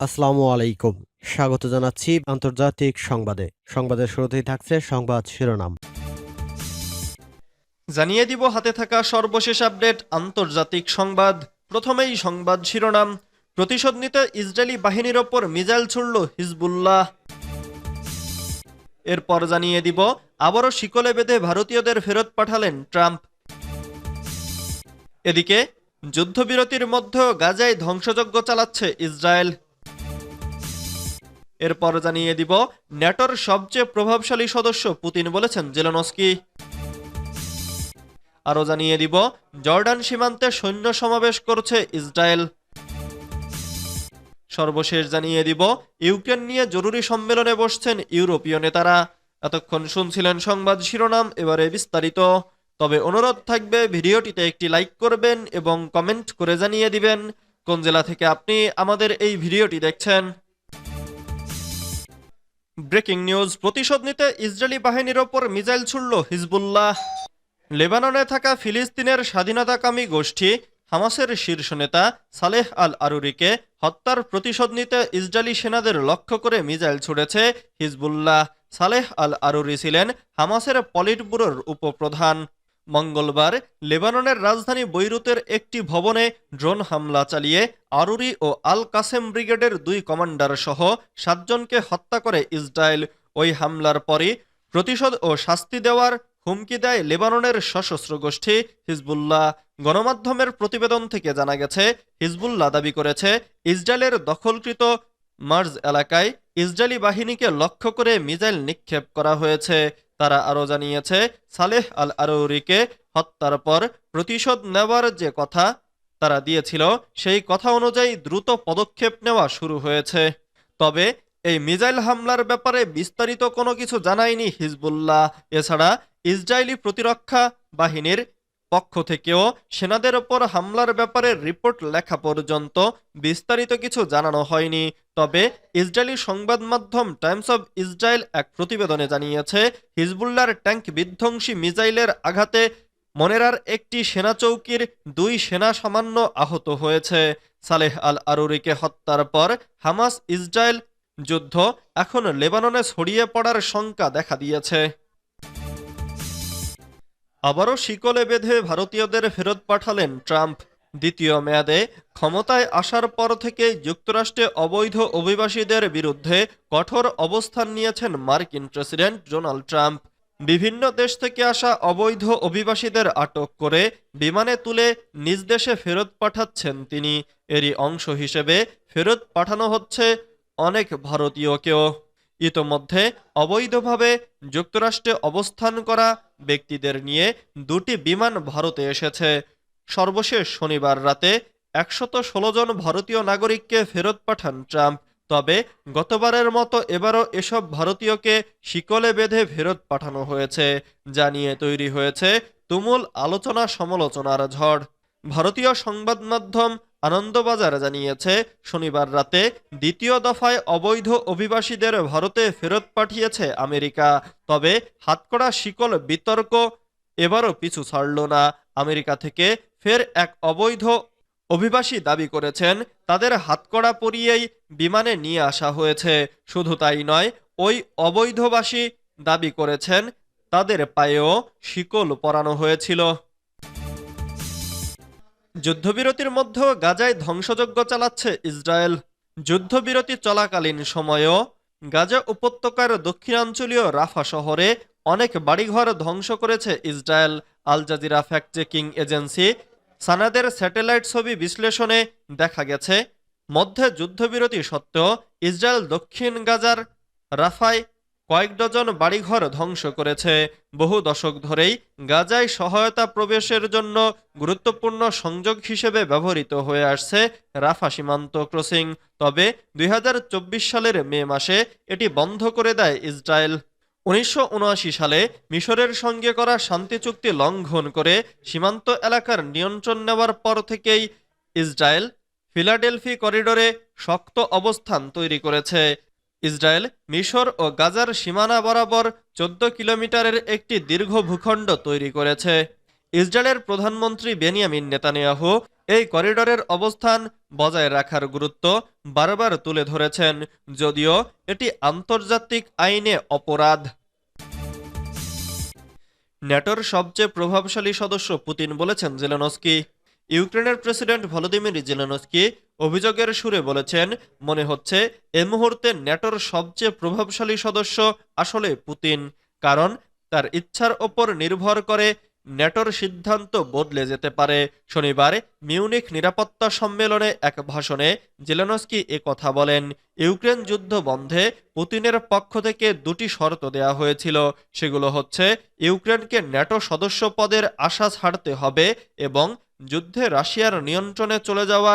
আসসালামু আলাইকুম। স্বাগত জানাচ্ছি আন্তর্জাতিক সংবাদে। সংবাদের শুরুতেই থাকছে সংবাদ শিরোনাম। জানিয়ে দিব, হাতে থাকা সর্বশেষ আপডেট, আন্তর্জাতিক সংবাদ। প্রথমেই সংবাদ শিরোনাম। প্রতিশোধ নিতে ইসরায়েলি বাহিনীর ওপর মিজাইল ছুড়ল হিজবুল্লাহ। এরপর জানিয়ে দিব, আবারও শিকলে বেঁধে ভারতীয়দের ফেরত পাঠালেন ট্রাম্প। এদিকে, যুদ্ধবিরতির মধ্যেও গাজায় ধ্বংসযজ্ঞ চালাচ্ছে ইসরায়েল। এরপর জানিয়ে দিব ন্যাটোর সবচেয়ে প্রভাবশালী সদস্য পুতিন বলেছেন জেলেনস্কি। আরও জানিয়ে দিব, জর্ডান সীমান্তে সৈন্য সমাবেশ করছে ইসরায়েল। সর্বশেষ জানিয়ে দিব, ইউক্রেন নিয়ে জরুরি সম্মেলনে বসছেন ইউরোপীয় নেতারা। এতক্ষণ শুনছিলেন সংবাদ শিরোনাম, এবারে বিস্তারিত। তবে অনুরোধ থাকবে, ভিডিওটিতে একটি লাইক করবেন এবং কমেন্ট করে জানিয়ে দিবেন। কোন জেলা থেকে আপনি আমাদের এই ভিডিওটি দেখছেন? ব্রেকিং নিউজ, প্রতিশোধ নিতে ইসরায়েলি বাহিনীর ওপর মিজাইল ছুড়ল হিজবুল্লাহ। লেবাননে থাকা ফিলিস্তিনের স্বাধীনতাকামী গোষ্ঠী হামাসের শীর্ষ নেতা সালেহ আল আরুরিকে হত্যার প্রতিশোধ নিতে ইসরায়েলি সেনাদের লক্ষ্য করে মিজাইল ছুড়েছে হিজবুল্লাহ। সালেহ আল আরুরি ছিলেন হামাসের পলিট ব্যুরোর উপপ্রধান। মঙ্গলবার লেবাননের রাজধানী বৈরুতের একটি ভবনে ড্রোন হামলা চালিয়ে আরুরি ও আল কাসেম ব্রিগেডের দুই কমান্ডার সহ সাতজনকে হত্যা করে ইসরায়েল। ওই হামলার পরই প্রতিশোধ ও শাস্তি দেওয়ার হুমকি দেয় লেবাননের সশস্ত্র গোষ্ঠী হিজবুল্লাহ। গণমাধ্যমের প্রতিবেদন থেকে জানা গেছে, হিজবুল্লাহ দাবি করেছে, ইসরায়েলের দখলকৃত মার্জ এলাকায় ইসরায়েলি বাহিনীকে লক্ষ্য করে মিজাইল নিক্ষেপ করা হয়েছে। তারা আরও জানিয়েছে, সালেহ আল আরৌরিকে হত্যার পর প্রতিশোধ নেওয়ার যে কথা তারা দিয়েছিল, সেই কথা অনুযায়ী দ্রুত পদক্ষেপ নেওয়া শুরু হয়েছে। তবে এই মিজাইল হামলার ব্যাপারে বিস্তারিত কোনো কিছু জানায়নি হিজবুল্লাহ। এছাড়া ইসরায়েলি প্রতিরক্ষা বাহিনীর পক্ষ থেকেও সেনাদের ওপর হামলার ব্যাপারে রিপোর্ট লেখা পর্যন্ত বিস্তারিত কিছু জানানো হয়নি। তবে ইসরায়েলি সংবাদ মাধ্যম টাইমস অব ইসরায়েল এক প্রতিবেদনে জানিয়েছে হিজবুল্লার ট্যাঙ্ক বিধ্বংসী মিসাইলের আঘাতে মনেরার একটি সেনা চৌকির দুই সেনা সামান্য আহত হয়েছে। সালেহ আল আরুরিকে হত্যার পর হামাস ইসরায়েল যুদ্ধ এখন লেবাননে ছড়িয়ে পড়ার শঙ্কা দেখা দিয়েছে। আবারও শিকলে বেঁধে ভারতীয়দের ফেরত পাঠালেন ট্রাম্প। দ্বিতীয় মেয়াদে ক্ষমতায় আসার পর থেকে যুক্তরাষ্ট্রে অবৈধ অভিবাসীদের বিরুদ্ধে কঠোর অবস্থান নিয়েছেন মার্কিন প্রেসিডেন্ট ডোনাল্ড ট্রাম্প। বিভিন্ন দেশ থেকে আসা অবৈধ অভিবাসীদের আটক করে বিমানে তুলে নিজ দেশে ফেরত পাঠাচ্ছেন তিনি। এরই অংশ হিসেবে ফেরত পাঠানো হচ্ছে অনেক ভারতীয়কেও। ইতোমধ্যে অবৈধভাবে যুক্তরাষ্ট্রে অবস্থান করা ব্যক্তিদের নিয়ে দুটি বিমান ভারতে এসেছে। সর্বশেষ শনিবার রাতে একশত জন ভারতীয় নাগরিককে ফেরত পাঠান ট্রাম্প। তবে গতবারের মতো এবারও এসব ভারতীয়কে শিকলে বেঁধে ফেরত পাঠানো হয়েছে, যা নিয়ে তৈরি হয়েছে তুমুল আলোচনা সমালোচনার ঝড়। ভারতীয় সংবাদ মাধ্যম আনন্দবাজার জানিয়েছে, শনিবার রাতে দ্বিতীয় দফায় অবৈধ অভিবাসীদের ভারতে ফেরত পাঠিয়েছে আমেরিকা। তবে হাতকড়া শিকল বিতর্ক এবারও পিছু ছাড়ল না। আমেরিকা থেকে ফের এক অবৈধ অভিবাসী দাবি করেছেন, তাদের হাতকড়া পরিয়েই বিমানে নিয়ে আসা হয়েছে। শুধু তাই নয়, ওই অবৈধবাসী দাবি করেছেন, তাদের পায়েও শিকল পরানো হয়েছিল। যুদ্ধবিরতির মধ্যেও গাজায় ধ্বংসযজ্ঞ চালাচ্ছে ইসরায়েল। যুদ্ধবিরতি চলাকালীন সময়েও গাজা উপত্যকার দক্ষিণাঞ্চলীয় রাফা শহরে অনেক বাড়িঘর ধ্বংস করেছে Israel. Al Jazeera fact checking agency সানাদের satellite ছবি বিশ্লেষণে দেখা গেছে, মধ্যে যুদ্ধবিরতি সত্ত্বেও ইসরায়েল দক্ষিণ গাজার রাফায় কয়েক ডজন বাড়িঘর ধ্বংস করেছে। বহু দশক ধরেই গাজায় সহায়তা প্রবেশের জন্য গুরুত্বপূর্ণ সংযোগ হিসেবে ব্যবহৃত হয়ে আসছে রাফা সীমান্ত ক্রসিং। তবে দুই হাজার চব্বিশ সালের মে মাসে এটি বন্ধ করে দেয় ইসরায়েল। উনিশশো উনআশি সালে মিশরের সঙ্গে করা শান্তি চুক্তি লঙ্ঘন করে সীমান্ত এলাকার নিয়ন্ত্রণ নেওয়ার পর থেকেই ইসরায়েল ফিলাডেলফি করিডোরে শক্ত অবস্থান তৈরি করেছে। ইসরায়েল, মিশর ও গাজার সীমানা বরাবর চোদ্দ কিলোমিটারের একটি দীর্ঘ ভূখণ্ড তৈরি করেছে। ইসরায়েলের প্রধানমন্ত্রী বেনিয়ামিন নেতানিয়াহু এই করিডরের অবস্থান বজায় রাখার গুরুত্ব বারবার তুলে ধরেছেন, যদিও এটি আন্তর্জাতিক আইনে অপরাধ। ন্যাটোর সবচেয়ে প্রভাবশালী সদস্য পুতিন বলেছেন জেলেনস্কি। ইউক্রেনের প্রেসিডেন্ট ভলোদিমির জেলেনস্কি অভিযোগের সুরে বলেছেন, মনে হচ্ছে এ মুহূর্তে ন্যাটোর সবচেয়ে প্রভাবশালী সদস্য আসলে পুতিন। কারণ তার ইচ্ছার ওপর নির্ভর করে ন্যাটোর সিদ্ধান্ত বদলে যেতে পারে। শনিবার মিউনিক নিরাপত্তা সম্মেলনে এক ভাষণে জেলেনস্কি এ কথা বলেন, ইউক্রেন যুদ্ধ বন্ধে পুতিনের পক্ষ থেকে দুটি শর্ত দেয়া হয়েছিল। সেগুলো হচ্ছে, ইউক্রেনকে ন্যাটো সদস্য পদের আশা ছাড়তে হবে এবং যুদ্ধে রাশিয়ার নিয়ন্ত্রণে চলে যাওয়া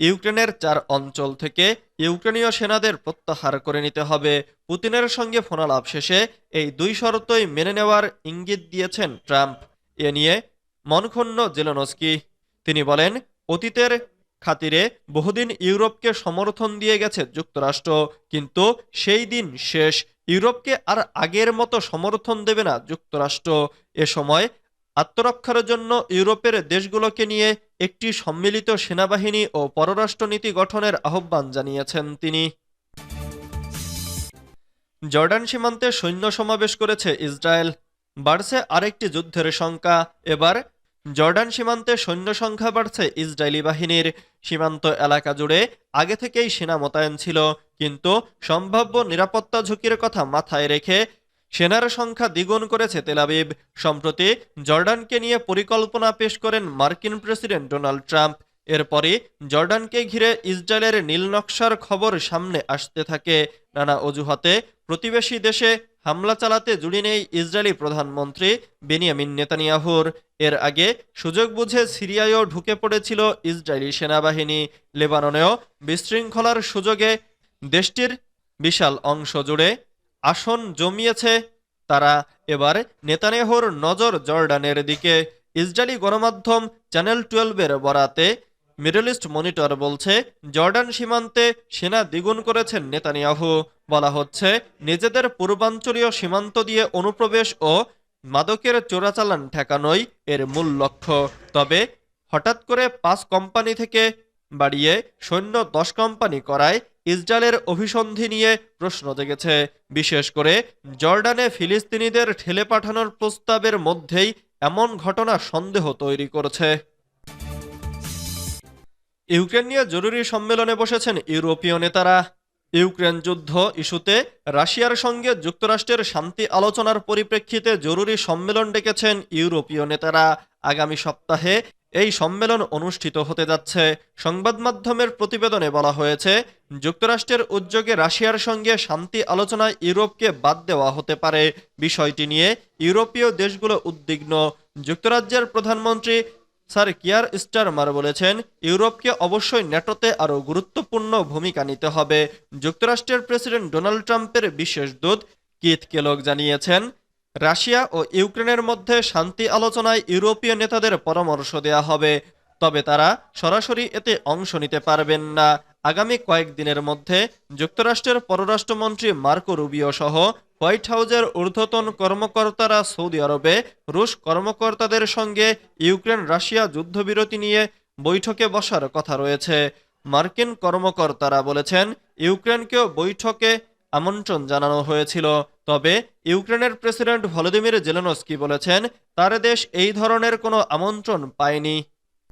ইউক্রেনের চার অঞ্চল থেকে ইউক্রেনীয় সেনাদের প্রত্যাহার করে নিতে হবে। পুতিনের সঙ্গে ফোনালাপ শেষে এই দুই শর্তই মেনে নেওয়ার ইঙ্গিত দিয়েছেন ট্রাম্প। এ নিয়ে মনক্ষুণ্ণ জেলেনস্কি। তিনি বলেন, অতীতের খাতিরে বহুদিন ইউরোপকে সমর্থন দিয়ে গেছে যুক্তরাষ্ট্র, কিন্তু সেই দিন শেষ। ইউরোপকে আর আগের মতো সমর্থন দেবে না যুক্তরাষ্ট্র। এ সময় আত্মরক্ষার জন্য ইউরোপের দেশগুলোকে নিয়ে একটি সম্মিলিত সেনাবাহিনী ও পররাষ্ট্রনীতি গঠনের আহ্বান জানিয়েছেন তিনি। জর্ডান সীমান্তে সৈন্য সমাবেশ করেছে ইসরায়েল। বাড়ছে আরেকটি যুদ্ধের সংখ্যা এবার জর্ডান সীমান্তে সৈন্য সংখ্যা বাড়ছে ইসরায়েলি বাহিনীর। সীমান্ত এলাকা জুড়ে আগে থেকেই সেনা মোতায়েন ছিল। কিন্তু সম্ভাব্য নিরাপত্তা ঝুঁকির কথা মাথায় রেখে সেনার সংখ্যা দ্বিগুণ করেছে তেলাবিব সম্প্রতি জর্ডানকে নিয়ে পরিকল্পনা পেশ করেন মার্কিন প্রেসিডেন্ট ডোনাল্ড ট্রাম্প। এরপরে জর্ডানকে ঘিরে ইসরায়েলের নীলনকশার খবর সামনে আসতে থাকে। নানা অজুহাতে প্রতিবেশী দেশে হামলা চালাতে জুড়ি নেই ইসরায়েলি প্রধানমন্ত্রী বেনিয়ামিন নেতানিয়াহুর। এর আগে সুযোগ বুঝে সিরিয়ায়ও ঢুকে পড়েছিল ইসরায়েলি সেনাবাহিনী। লেবাননেও বিশৃঙ্খলার সুযোগে দেশটির বিশাল অংশ জুড়ে আসন জমিয়েছে। তারা এবার নেতানিয়াহুর নজর জর্ডানের দিকে। ইসরায়েলি গণমাধ্যম চ্যানেল টুয়েলভের বরাতে মিডল ইস্ট মনিটর বলছে, জর্ডান সীমান্তে সেনা দ্বিগুণ করেছেন নেতানিয়াহু। বলা হচ্ছে, নিজেদের পূর্বাঞ্চলীয় সীমান্ত দিয়ে অনুপ্রবেশ ও মাদকের চোরাচালান ঠেকানোই এর মূল লক্ষ্য। তবে হঠাৎ করে পাঁচ কোম্পানি থেকে বাড়িয়ে সৈন্য দশ কোম্পানি করায় ইসরায়েলের অভিসন্ধি নিয়ে প্রশ্ন জেগেছে। বিশেষ করে জর্ডানে ফিলিস্তিনিদের ঠেলে পাঠানোর প্রস্তাবের মধ্যেই এমন ঘটনা সন্দেহ তৈরি করেছে। ইউক্রেন নিয়ে জরুরি সম্মেলনে বসেছেন ইউরোপীয় নেতারা। ইউক্রেন যুদ্ধ ইস্যুতে রাশিয়ার সঙ্গে যুক্তরাষ্ট্রের শান্তি আলোচনার পরিপ্রেক্ষিতে জরুরি সম্মেলন ডেকেছেন ইউরোপীয় নেতারা। আগামী সপ্তাহে এই সম্মেলন অনুষ্ঠিত হতে যাচ্ছে। সংবাদ মাধ্যমের প্রতিবেদনে বলা হয়েছে, যুক্তরাষ্ট্রের উদ্যোগে রাশিয়ার সঙ্গে শান্তি আলোচনায় ইউরোপকে বাদ দেওয়া হতে পারে। বিষয়টি নিয়ে ইউরোপীয় দেশগুলো উদ্বিগ্ন। যুক্তরাজ্যের প্রধানমন্ত্রী স্যার কিয়ার স্টারমার বলেছেন, ইউরোপকে অবশ্যই ন্যাটোতে আরও গুরুত্বপূর্ণ ভূমিকা নিতে হবে। যুক্তরাষ্ট্রের প্রেসিডেন্ট ডোনাল্ড ট্রাম্পের বিশেষ দূত কিথ কেলক জানিয়েছেন রাশিয়া ও ইউক্রেনের মধ্যে শান্তি আলোচনায় ইউরোপীয় নেতাদের পরামর্শ দেয়া হবে। তবে তারা সরাসরি এতে অংশ নিতে পারবেন না। আগামী কয়েকদিনের মধ্যে যুক্তরাষ্ট্রের পররাষ্ট্রমন্ত্রী মার্কো রুবিও সহ হোয়াইট হাউজের ঊর্ধ্বতন কর্মকর্তারা সৌদি আরবে রুশ কর্মকর্তাদের সঙ্গে ইউক্রেন রাশিয়া যুদ্ধবিরতি নিয়ে বৈঠকে বসার কথা রয়েছে। মার্কিন কর্মকর্তারা বলেছেন, ইউক্রেনকেও বৈঠকে আমন্ত্রণ জানানো হয়েছিল। তবে ইউক্রেনের প্রেসিডেন্ট ভলোদিমির জেলেনস্কি বলেছেন, তার দেশ এই ধরনের কোনো আমন্ত্রণ পায়নি।